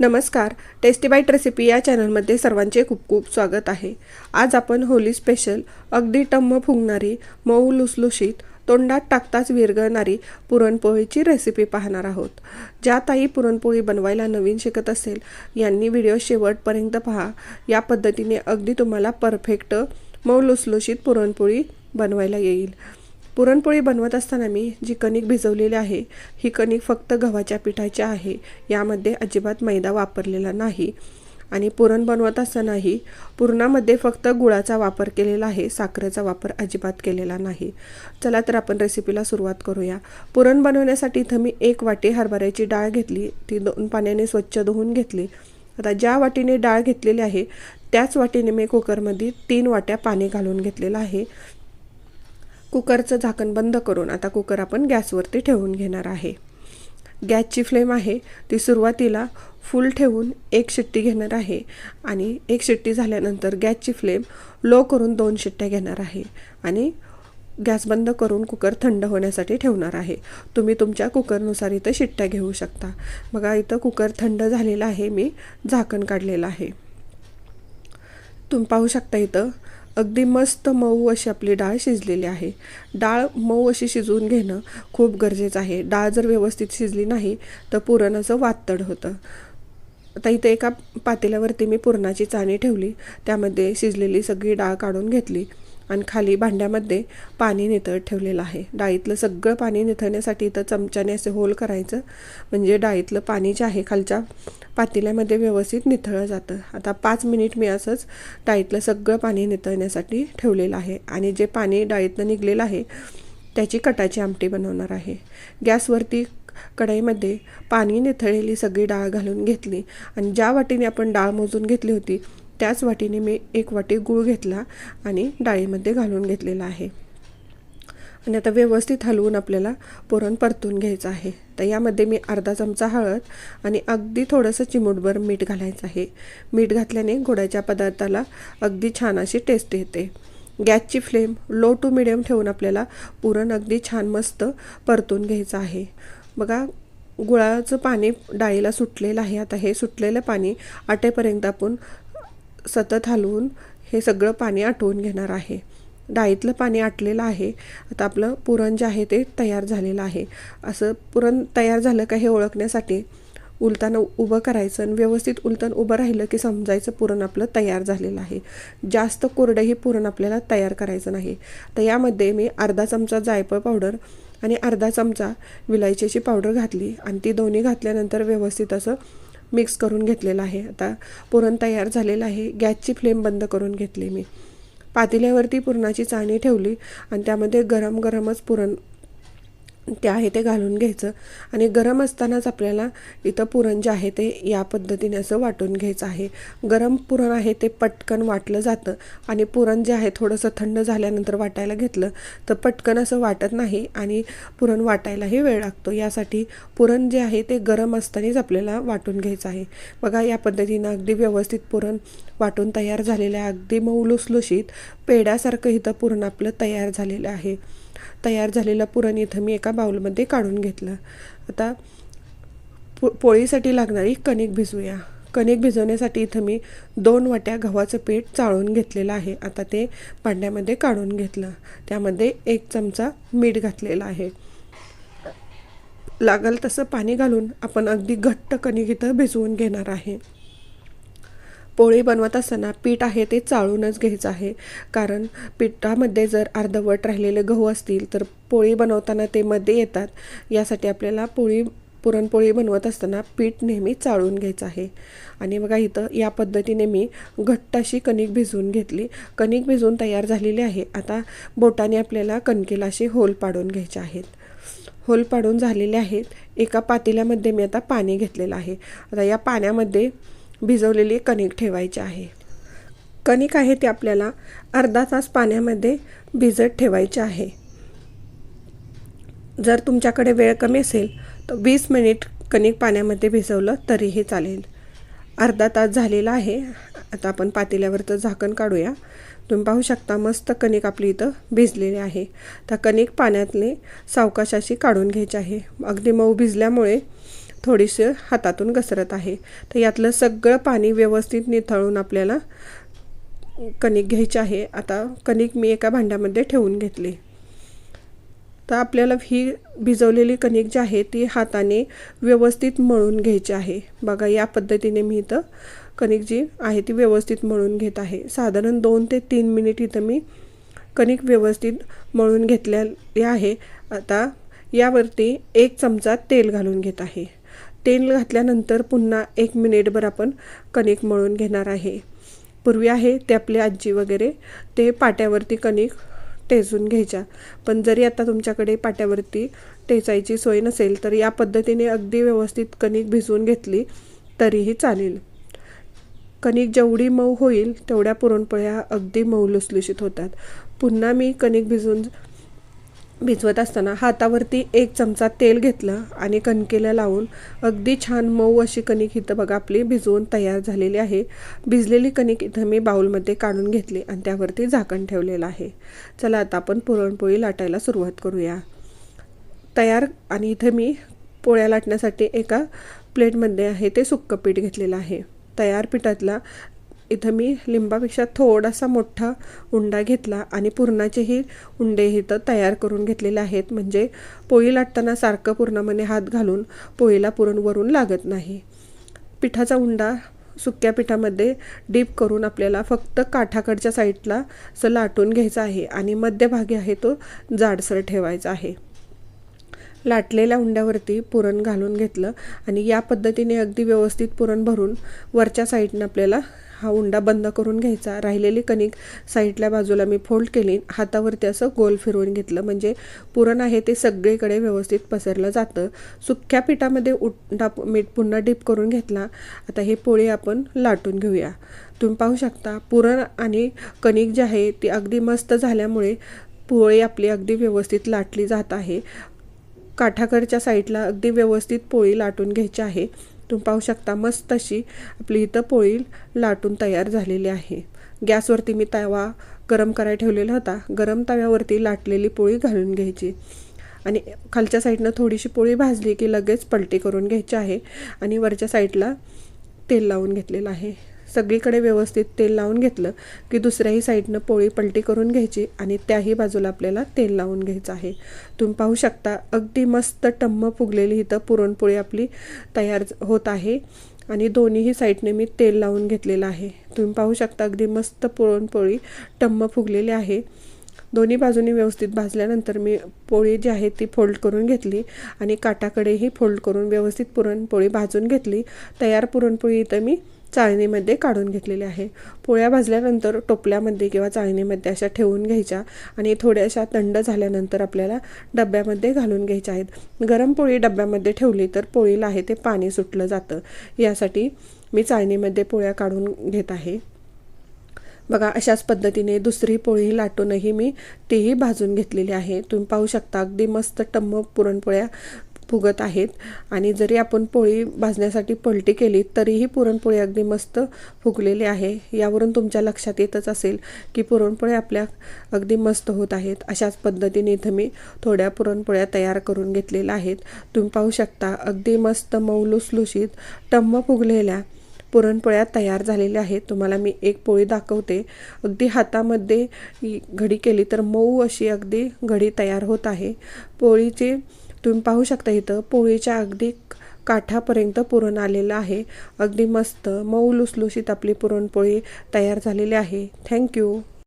नमस्कार tasty bite recipe या चॅनलमध्ये सर्वांचे खूप खूप स्वागत आहे. आज आपण होली स्पेशल अगदी टम्म फुगणारी मऊ लुसलुशीत तोंडात टाकताच विरघळणारी पुरणपोळीची रेसिपी पाहणार आहोत. ज्या ताई पुरणपोळी बनवायला नवीन शिकत असेल यांनी व्हिडिओ शेवटपर्यंत पहा. या पद्धतीने अगदी तुम्हाला परफेक्ट मऊ लुसलुशीत पुरणपोळी बनवायला येईल. पुरणपोळी बनवत असताना मी जी कणिक भिजवलेली आहे ही कणिक फक्त गव्हाच्या पिठाची आहे यामध्ये अजिबात मैदा वापरलेला नाही. आणि पुरण बनवत असतानाही पुरणामध्ये फक्त गुळाचा वापर केलेला आहे साखरेचा वापर अजिबात केलेला नाही. चला तर आपण रेसिपीला सुरुवात करूया. पुरण बनवण्यासाठी इथं मी एक वाटी हरभऱ्याची डाळ घेतली ती दोन पाण्याने स्वच्छ धुवून घेतली. आता ज्या वाटीने डाळ घेतलेली आहे त्याच वाटीने मी कुकरमध्ये तीन वाट्या पाणी घालून घेतलेलं आहे. कुकरचं झाकण बंद करून आता कुकर आपण गॅसवरती ठेवून घेणार आहे. गॅसची फ्लेम आहे ती सुरुवातीला फुल ठेवून एक शिट्टी घेणार आहे आणि एक शिट्टी झाल्यानंतर गॅसची फ्लेम लो करून दोन शिट्ट्या घेणार आहे आणि गॅस बंद करून कुकर थंड होण्यासाठी ठेवणार आहे. तुम्ही तुमच्या कुकरनुसार इथं शिट्ट्या घेऊ शकता. बघा इथं कुकर थंड झालेला आहे मी झाकण काढलेलं आहे. तुम्ही पाहू शकता इथं अगदी मस्त मऊ अशी आपली डाळ शिजलेली आहे. डाळ मऊ अशी शिजवून घेणं खूप गरजेचं आहे. डाळ जर व्यवस्थित शिजली नाही तर पुरण असं वातड होतं. आता इथे एका पातेल्यावरती मी पुरणाची चाणी ठेवली. त्यामध्ये शिजलेली सगळी डाळ काढून घेतली. आणि खाली भांड्यामध्ये पाणी नितळत ठेवलेलं आहे. डाळीतलं सगळं पाणी निथळण्यासाठी इथं चमच्याने असे होल करायचं. म्हणजे डाळीतलं पाणी जे आहे खालच्या पातेल्यामध्ये व्यवस्थित निथळलं जातं. आता पाच मिनिट मी असंच डाळीतलं सगळं पाणी निथळण्यासाठी ठेवलेलं आहे. आणि जे पाणी डाळीतनं निघलेलं आहे त्याची कटाची आमटी बनवणार आहे. गॅसवरती कढईमध्ये पाणी निथळलेली सगळी डाळ घालून घेतली. आणि ज्या वाटीने आपण डाळ मोजून घेतली होती त्याच वाटीने मी एक वाटी गूळ घेतला आणि डाळीमध्ये घालून घेतलेला आहे. आणि आता व्यवस्थित हलवून आपल्याला पुरण परतून घ्यायचं आहे. तर यामध्ये मी अर्धा चमचा हळद आणि अगदी थोडंसं चिमूटभर मीठ घालायचं आहे. मीठ घातल्याने गोडाच्या पदार्थाला अगदी छान अशी टेस्ट येते. गॅसची फ्लेम लो टू मिडियम ठेवून आपल्याला पुरण अगदी छान मस्त परतून घ्यायचं आहे. बघा गुळाचं पाणी डाळीला सुटलेलं आहे. आता हे सुटलेलं पाणी आटेपर्यंत आपण सतत हलवून हे सगळं पाणी आटवून घेणार आहे. डाळीतलं पाणी आटलेलं आहे. आता आपलं पुरण जे आहे ते तयार झालेलं आहे. असं पुरण तयार झालं का हे ओळखण्यासाठी उलताना उभं करायचं आणि व्यवस्थित उलटण उभं राहिलं की समजायचं पुरण आपलं तयार झालेलं आहे. जास्त कोरडंही पुरण आपल्याला तयार करायचं नाही. तर यामध्ये मी अर्धा चमचा जायफळ पावडर आणि अर्धा चमचा विलायचीची पावडर घातली आणि ती दोन्ही घातल्यानंतर व्यवस्थित असं मिक्स करून घेतलेलं आहे. आता पुरण तयार झालेलं आहे. गॅसची फ्लेम बंद करून घेतली मी. पातेल्यावरती पुरणाची चाणी ठेवली आणि त्यामध्ये गरम गरमच पुरण ते आहे ते घालून घ्यायचं. आणि गरम असतानाच आपल्याला इथं पुरण जे आहे ते या पद्धतीने असं वाटून घ्यायचं आहे. गरम पुरण आहे ते पटकन वाटलं जातं. आणि पुरण जे आहे थोडंसं थंड झाल्यानंतर वाटायला घेतलं तर पटकन असं वाटत नाही आणि पुरण वाटायलाही वेळ लागतो. यासाठी पुरण जे आहे ते गरम असतानाच आपल्याला वाटून घ्यायचं आहे. बघा या पद्धतीनं अगदी व्यवस्थित पुरण वाटून तयार झालेलं आहे. अगदी मऊ लुसलुशीत पेड्यासारखं इथं पुरण आपलं तयार झालेलं आहे. तयार झालेलं पुरण इथं मी एका बाउलमध्ये काढून घेतलं. आता पो पोळीसाठी लागणारी कणिक भिजवूया कणिक भिजवण्यासाठी इथं मी दोन वाट्या गव्हाचं पीठ चाळून घेतलेलं आहे. आता ते भांड्यामध्ये काढून घेतलं. त्यामध्ये एक चमचा मीठ घातलेला आहे. लागल तसं पाणी घालून आपण अगदी घट्ट कणिक इथं भिजवून घेणार आहे. पोळी बनवत असताना पीठ आहे ते चाळूनच घ्यायचं आहे. कारण पिठामध्ये जर अर्धवट राहिलेले गहू असतील तर पोळी बनवताना ते मध्ये येतात. यासाठी आपल्याला पोळी पुरणपोळी बनवत असताना पीठ नेहमी चाळून घ्यायचं आहे. आणि बघा इथं या पद्धतीने मी घट्ट अशी कणिक भिजवून घेतली. कणिक भिजवून तयार झालेली आहे. आता बोटाने आपल्याला कणकेला अशी होल पाडून घ्यायचे आहेत. होल पाडून झालेले आहेत. एका पातेल्यामध्ये मी आता पाणी घेतलेलं आहे. आता या पाण्यामध्ये भिजवलेली कणिक ठेवायची आहे. कणिक आहे ती आपल्याला अर्धा तास पाण्यामध्ये भिजत ठेवायचे आहे. जर तुमच्याकडे वेळ कमी असेल तर वीस मिनिट कणिक पाण्यामध्ये भिजवलं तरीही चालेल. अर्धा तास झालेला आहे. आता आपण पातेल्यावरचं झाकण काढूया. तुम्ही पाहू शकता मस्त कणिक आपली इथं भिजलेली आहे. तर कणिक पाण्यातले सावकाशाशी काढून घ्यायची आहे. अगदी मऊ भिजल्यामुळे थोडीशी हातातून घसरत आहे. तर यातलं सगळं पाणी व्यवस्थित निथळून आपल्याला कणिक घ्यायची आहे. आता कणिक मी एका भांड्यामध्ये ठेवून घेतली. तर आपल्याला ही भिजवलेली कणिक जी आहे ती हाताने व्यवस्थित मळून घ्यायची आहे. बघा या पद्धतीने मी इथं कणिक जी आहे ती व्यवस्थित मळून घेत आहे. साधारण दोन ते तीन मिनिट इथं मी कणिक व्यवस्थित मळून घेतलेली आहे. आता यावरती एक चमचा तेल घालून घेत आहे. तेल घातल्यानंतर पुन्हा एक मिनिटभर आपण कणिक मळून घेणार आहे. पूर्वी आहे ते आपली आजी वगैरे ते पाट्यावरती कणिक टेचून घ्यायच्या. पण जरी आता तुमच्याकडे पाट्यावरती टेचायची सोय नसेल तर या पद्धतीने अगदी व्यवस्थित कणिक भिजवून घेतली तरीही चालेल. कणिक जेवढी मऊ होईल तेवढ्या पुरणपोळ्या अगदी मऊ लुसलुशीत होतात. पुन्हा मी कणिक भिजवून भिजवत असताना हातावरती एक चमचा तेल घेतलं आणि कणकेला लावून अगदी छान मऊ अशी कणिक इथं बघा आपली भिजवून तयार झालेली आहे. भिजलेली कणिक इथं मी बाऊलमध्ये काढून घेतली आणि त्यावरती झाकण ठेवलेलं आहे. चला आता आपण पुरणपोळी लाटायला सुरुवात करूया. तयार आणि इथं मी पोळ्या लाटण्यासाठी एका प्लेटमध्ये आहे ते सुक्कं पीठ घेतलेलं आहे. तयार पिठातला इथं मी लिंबापेक्षा थोडासा मोठा उंडा घेतला आणि पुरणाचेही उंडे इथं तयार करून घेतलेले आहेत. म्हणजे पोळी लाटताना सारखं पूर्णामध्ये हात घालून पोळीला पुरण वरून लागत नाही. पिठाचा उंडा सुक्या पिठामध्ये डीप करून आपल्याला फक्त काठाकडच्या साईडला असं लाटून घ्यायचं आहे आणि मध्यभागी आहे तो जाडसर ठेवायचा आहे. लाटलेल्या उंड्यावरती पुरण घालून घेतलं आणि या पद्धतीने अगदी व्यवस्थित पुरण भरून वरच्या साईडनं आपल्याला हा उंडा बंद करून घ्यायचा. राहिलेली कणिक साईडल्या बाजूला मी फोल्ड केली. हातावरती असं गोल फिरवून घेतलं. म्हणजे पुरण आहे ते सगळीकडे व्यवस्थित पसरलं जातं. सुक्या पिठामध्ये उंडा मीठ पुन्हा डीप करून घेतला. आता हे पोळी आपण लाटून घेऊया. तुम्ही पाहू शकता पुरण आणि कणिक जी आहे ती अगदी मस्त झाल्यामुळे पोळी आपली अगदी व्यवस्थित लाटली जात आहे. काठाकडच्या साईडला अगदी व्यवस्थित पोळी लाटून घ्यायची आहे. तुम्ही पाहू शकता मस्त अशी आपली इथं पोळी लाटून तयार झालेली आहे. गॅसवरती मी तवा गरम करायला ठेवलेला होता. गरम तव्यावरती लाटलेली पोळी घालून घ्यायची. आणि खालच्या साईडनं थोडीशी पोळी भाजली की लगेच पलटी करून घ्यायची आहे. आणि वरच्या साईडला तेल लावून घेतलेलं आहे. सगळीकडे व्यवस्थित तेल लावून घेतलं की दुसऱ्याही साईडनं पोळी पलटी करून घ्यायची आणि त्याही बाजूला आपल्याला तेल लावून घ्यायचं आहे. तुम्ही पाहू शकता अगदी मस्त टम्म फुगलेली इथं पुरणपोळी आपली तयार होत आहे आणि दोन्हीही साईडने मी तेल लावून घेतलेलं आहे. तुम्ही पाहू शकता अगदी मस्त पुरणपोळी टम्म फुगलेली आहे. दोन्ही बाजूनी व्यवस्थित भाजल्यानंतर मी पोळी जी आहे ती फोल्ड करून घेतली आणि काटाकडेही फोल्ड करून व्यवस्थित पुरणपोळी भाजून घेतली. तयार पुरणपोळी इथं मी चाळणीमध्ये काढून घेतलेले आहे. पोळ्या भाजल्यानंतर टोपल्यामध्ये किंवा चाळणीमध्ये अशा ठेवून घ्यायच्या आणि थोड्याशा थंड झाल्यानंतर आपल्याला डब्यामध्ये घालून घ्यायच्या आहेत. गरम पोळी डब्यामध्ये ठेवली तर पोळीला आहे ते पाणी सुटलं जातं. यासाठी मी चाळणीमध्ये पोळ्या काढून घेत आहे. बघा अशाच पद्धतीने दुसरी पोळी लाटूनही मी तीही भाजून घेतलेली आहे. तुम्ही पाहू शकता अगदी मस्त टम्म पुरणपोळ्या फुगत आहेत. आणि जरी आपण पोळी भाजण्यासाठी पलटी केली तरीही पुरणपोळी अगदी मस्त फुगलेली आहे. यावरून तुमच्या लक्षात येतच असेल की पुरणपोळी आपल्या अगदी मस्त होत आहेत. अशाच पद्धतीने इथं मी थोड्या पुरणपोळ्या तयार करून घेतलेल्या आहेत. तुम्ही पाहू शकता अगदी मस्त मऊ लुसलुशीत टम्म फुगलेल्या पुरणपोळ्या तयार झालेल्या आहेत. तुम्हाला मी एक पोळी दाखवते. अगदी हातामध्ये घडी केली तर मऊ अशी अगदी घडी तयार होत आहे. पोळीचे तुम्ही पाहू शकता इथं पोळीच्या अगदी काठापर्यंत पुरण आलेलं आहे. अगदी मस्त मऊ लुसलुशीत आपली पुरणपोळी तयार झालेली आहे. थँक्यू